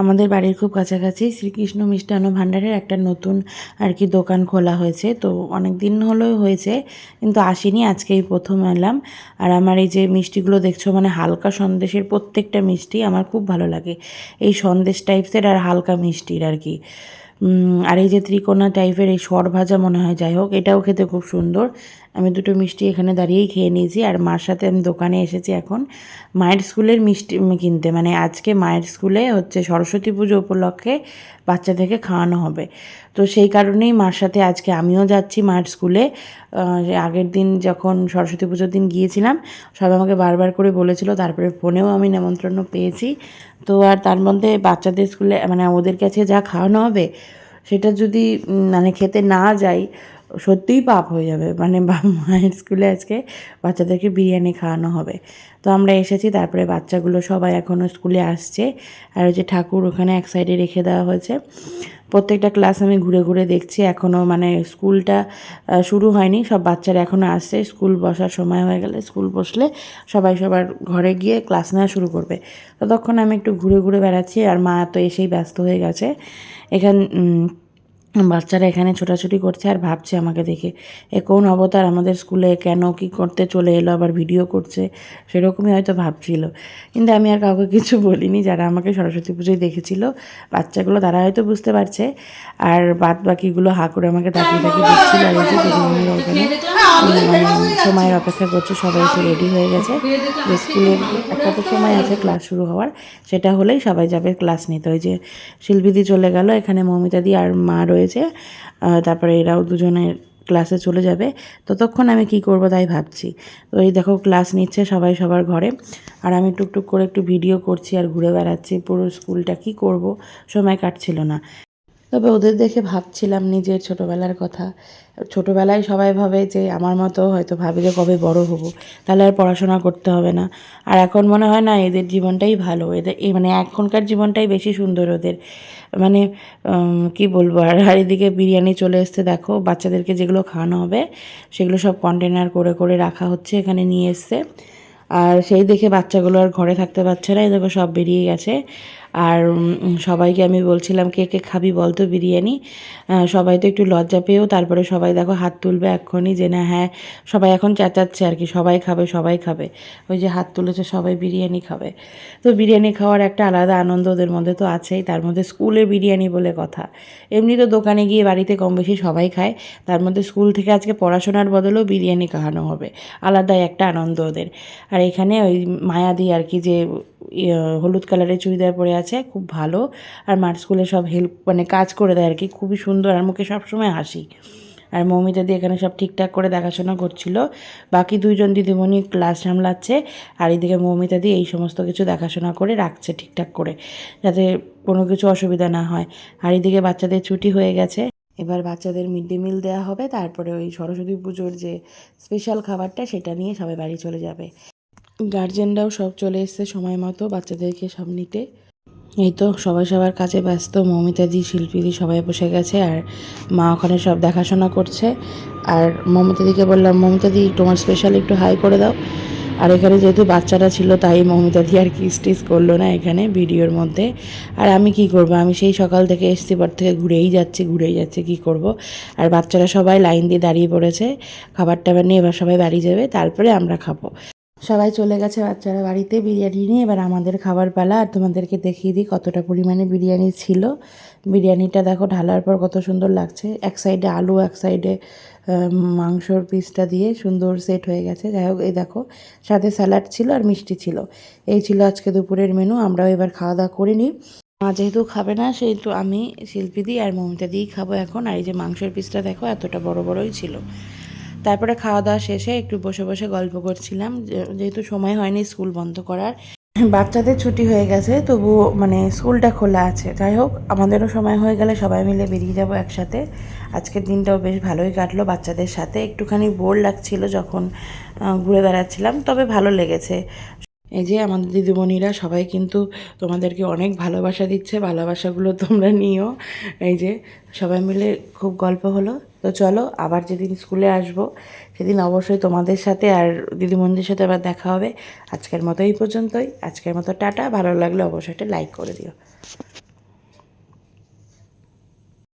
আমাদের বাড়ির খুব কাছাকাছি শ্রীকৃষ্ণ মিষ্টান্ন ভাণ্ডারের একটা নতুন আর কি দোকান খোলা হয়েছে। তো অনেক দিন হলেও হয়েছে, কিন্তু আসিনি আজকেই প্রথম এলাম। আর আমার এই যে মিষ্টিগুলো দেখছ মানে হালকা সন্দেশের প্রত্যেকটা মিষ্টি আমার খুব ভালো লাগে। এই সন্দেশ টাইপসের আর হালকা মিষ্টির আর কি। আর এই যে ত্রিকোণা টাইপের এই সর ভাজা মনে হয়, যাই হোক, এটাও খেতে খুব সুন্দর। আমি দুটো মিষ্টি এখানে দাঁড়িয়েই খেয়ে নিয়েছি আর মার সাথে আমি দোকানে এসেছি এখন মায়ের স্কুলের মিষ্টি কিনতে। মানে আজকে মায়ের স্কুলে হচ্ছে সরস্বতী পুজো উপলক্ষে বাচ্চাদেরকে খাওয়ানো হবে। তো সেই কারণেই মার সাথে আজকে আমিও যাচ্ছি মায়ের স্কুলে। আগের দিন যখন সরস্বতী পুজোর দিন গিয়েছিলাম সবাই আমাকে বারবার করে বলেছিল, তারপরে ফোনেও আমি নেমন্ত্রণ পেয়েছি। তো আর তার মধ্যে বাচ্চাদের স্কুলে মানে ওদের কাছে যা খাওয়ানো হবে, সেটা যদি মানে খেতে না যাই সত্যিই পাপ হয়ে যাবে। মানে মায়ের স্কুলে আজকে বাচ্চাদেরকে বিরিয়ানি খাওয়ানো হবে। তো আমরা এসেছি, তারপরে বাচ্চাগুলো সবাই এখনও স্কুলে আসছে। আর ওই যে ঠাকুর ওখানে এক সাইডে রেখে দেওয়া হয়েছে। প্রত্যেকটা ক্লাস আমি ঘুরে ঘুরে দেখছি এখনও মানে স্কুলটা শুরু হয়নি। সব বাচ্চারা এখনও আসছে, স্কুল বসার সময় হয়ে গেলে স্কুল বসলে সবাই সবার ঘরে গিয়ে ক্লাস নেওয়া শুরু করবে। ততক্ষণ আমি একটু ঘুরে ঘুরে বেড়াচ্ছি, আর মা তো এসেই ব্যস্ত হয়ে গেছে। এখান বাচ্চারা এখানে ছোটাছুটি করছে আর ভাবছে আমাকে দেখে। এ কোন অবতার আমাদের স্কুলে কেন কি করতে চলে এলো, আবার ভিডিও করছে, সেরকমই হয়তো ভাবছিল। কিন্তু আমি আর কাউকে কিছু বলিনি, যারা আমাকে সরস্বতী পুজোয় দেখেছিল, বাচ্চাগুলো তারা হয়তো বুঝতে পারছে। আর বাদ বাকিগুলো হা করে আমাকে তাকিয়ে তাকিয়ে দেখছিল আর এখানে সময়ের অপেক্ষা করছে সবাই একটু রেডি হয়ে গেছে। যে স্কুলের একটা তো সময় আছে ক্লাস শুরু হওয়ার। সেটা হলেই সবাই যাবে ক্লাস নিতে। ওই যে শিল্পীদি চলে গেল এখানে মৌমিতাদি আর মা রয়েছে। তারপরে এরাও দুজনের ক্লাসে চলে যাবে। ততক্ষণ আমি কি করব তাই ভাবছি। তো এই দেখো ক্লাস নিচ্ছে সবাই সবার ঘরে। আর আমি টুকটুক করে একটু ভিডিও করছি আর ঘুরে বেড়াচ্ছি। পুরো স্কুলটা কি করব? সময় কাটছিল না। তবে ওদের দেখে ভাবছিলাম নিজের ছোটোবেলার কথা। ছোটোবেলায় সবাই ভাবে যে, আমার মতো হয়তো ভাবে যে, কবে বড় হব। তাহলে আর পড়াশোনা করতে হবে না। আর এখন মনে হয় না, এদের জীবনটাই ভালো। এদের মানে এখনকার জীবনটাই বেশি সুন্দর ওদের। মানে কি বলব? আর আর এদিকে বিরিয়ানি চলে এসছে, দেখো। বাচ্চাদেরকে যেগুলো খাওয়ানো হবে, সেগুলো সব কন্টেনার করে করে রাখা হচ্ছে, এখানে নিয়ে এসছে। আর সেই দেখে বাচ্চাগুলো আর ঘরে থাকতে পারছে না। এদেরকে সব বেরিয়ে গেছে। আর সবাইকে আমি বলছিলাম, কে কে খাবি বলতো বিরিয়ানি। সবাই তো একটু লজ্জা পেয়েও তারপরে সবাই দেখো হাত তুলবে এক্ষুনি যে না হ্যাঁ সবাই এখন চেঁচাচ্ছে আর কি, সবাই খাবে সবাই খাবে। ওই যে হাত তুলেছে, সবাই বিরিয়ানি খাবে। তো বিরিয়ানি খাওয়ার একটা আলাদা আনন্দ ওদের মধ্যে তো আছেই, তার মধ্যে স্কুলে বিরিয়ানি বলে কথা। এমনি তো দোকানে গিয়ে বাড়িতে কম বেশি সবাই খায়, তার মধ্যে স্কুল থেকে আজকে পড়াশোনার বদলেও বিরিয়ানি খাওয়ানো হবে। আলাদাই একটা আনন্দ ওদের। আর এখানে ওই মায়াদি আর কি যে হলুদ কালারের চুড়িদার পরে আছে, খুব ভালো। আর মার স্কুলে সব হেল্প মানে কাজ করে দেয় আর কি, খুবই সুন্দর। আর মুখে সবসময় হাসি। আর মৌমিতা দি এখানে সব ঠিকঠাক করে দেখাশোনা করছিল। বাকি দুইজন দিদিমণি ক্লাস সামলাচ্ছে, আর এদিকে মৌমিতা দি এই সমস্ত কিছু দেখাশোনা করে রাখছে ঠিকঠাক করে, যাতে কোনো কিছু অসুবিধা না হয়। আর এদিকে বাচ্চাদের ছুটি হয়ে গেছে। এবার বাচ্চাদের মিড ডে মিল দেওয়া হবে। তারপরে ওই সরস্বতী পুজোর যে স্পেশাল খাবারটা, সেটা নিয়ে সবাই বাড়ি চলে যাবে। গার্জেনরাও সব চলে এসছে সময় মতো বাচ্চাদেরকে সব নিতে। এই তো সবাই সবার কাজে ব্যস্ত, মৌমিতাদি, শিল্পীদি সবাই বসে গেছে আর মা ওখানে সব দেখাশোনা করছে। আর মৌমিতাদিকে বললাম, মৌমিতাদি, তোমার স্পেশাল একটু হাই করে দাও। আর এখানে যেহেতু বাচ্চারা ছিল, তাই মৌমিতাদি আর কি স্টিচ করল না এখানে ভিডিওর মধ্যে। আর আমি কি করব? আমি সেই সকাল থেকে এসছি, পর থেকে ঘুরেই যাচ্ছি ঘুরেই যাচ্ছি, কি করব? আর বাচ্চারা সবাই লাইন দিয়ে দাঁড়িয়ে পড়েছে। খাবার টাবার নিয়ে এবার সবাই বাড়ি যাবে, তারপরে আমরা খাব। সবাই চলে গেছে বাচ্চারা বাড়িতে, বিরিয়ানি নিয়ে। এবার আমাদের খাবার পালা, আর তোমাদেরকে দেখিয়ে দিই কতটা পরিমাণে বিরিয়ানি ছিল। বিরিয়ানিটা দেখো ঢালার পর কত সুন্দর লাগছে। এক সাইডে আলু, এক সাইডে মাংসর পিসটা দিয়ে সুন্দর সেট হয়ে গেছে। যাই হোক, এই দেখো, সাথে স্যালাড ছিল আর মিষ্টি ছিল। এই ছিল আজকে দুপুরের মেনু আমরাও এবার খাওয়া দাওয়া করে নিই। মা যেহেতু খাবে না, সেহেতু আমি শিল্পী দিই আর মমিতা দিয়েই খাব এখন। আর এই যে মাংসের পিসটা দেখো, এতটা বড় বড়ই ছিল। তারপরে খাওয়া দাওয়া শেষে একটু বসে বসে গল্প করছিলাম যেহেতু সময় হয়নি স্কুল বন্ধ করার। বাচ্চাদের ছুটি হয়ে গেছে তবু মানে স্কুলটা খোলা আছে। যাই হোক, আমাদেরও সময় হয়ে গেলে সবাই মিলে বেরিয়ে যাব একসাথে। আজকের দিনটাও বেশ ভালোই কাটলো বাচ্চাদের সাথে। একটুখানি বোর লাগছিল যখন ঘুরে বেড়াচ্ছিলাম, তবে ভালো লেগেছে। এই যে আমাদের দিদিমণিরা সবাই কিন্তু তোমাদেরকে অনেক ভালোবাসা দিচ্ছে, ভালোবাসাগুলো তোমরা নিও। এই যে সবাই মিলে খুব গল্প হলো। তো চলো, আবার যেদিন স্কুলে আসব, সেদিন অবশ্যই তোমাদের সাথে আর দিদিমণিদের সাথে আবার দেখা হবে। আজকের মতো এই পর্যন্তই। আজকের মতো টাটা। ভালো লাগলে অবশ্যই একটা লাইক করে দিও।